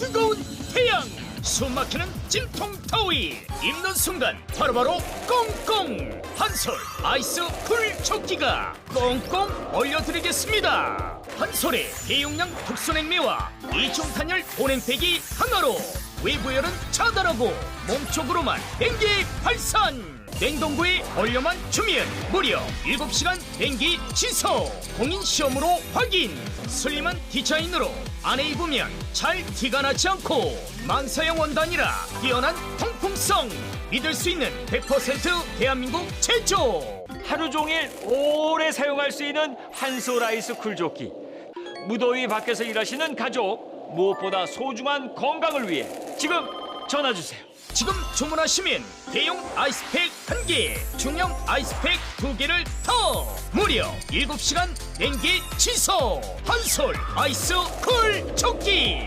뜨거운 태양. 숨막히는 찜통 더위. 입는 순간 바로바로 꽁꽁. 한솔 아이스 쿨 조끼가 꽁꽁 얼려드리겠습니다. 한솔의 대용량 특수냉매와 이중탄열 보냉팩이 하나로 외부 열은 차단하고 몸쪽으로만 냉기 발산 냉동고에 얼려만 주면 무려 7시간 냉기 지속 공인 시험으로 확인 슬림한 디자인으로 안에 입으면 잘 티가 나지 않고 만사형 원단이라 뛰어난 통풍성 믿을 수 있는 100% 대한민국 제조 하루 종일 오래 사용할 수 있는 한솔 아이스 쿨조끼. 무더위 밖에서 일하시는 가족 무엇보다 소중한 건강을 위해 지금 전화 주세요. 지금 주문하시면 대용 아이스팩 한개 중형 아이스팩 두개를더! 무려 7시간 냉기 지속 한솔 아이스 쿨 조끼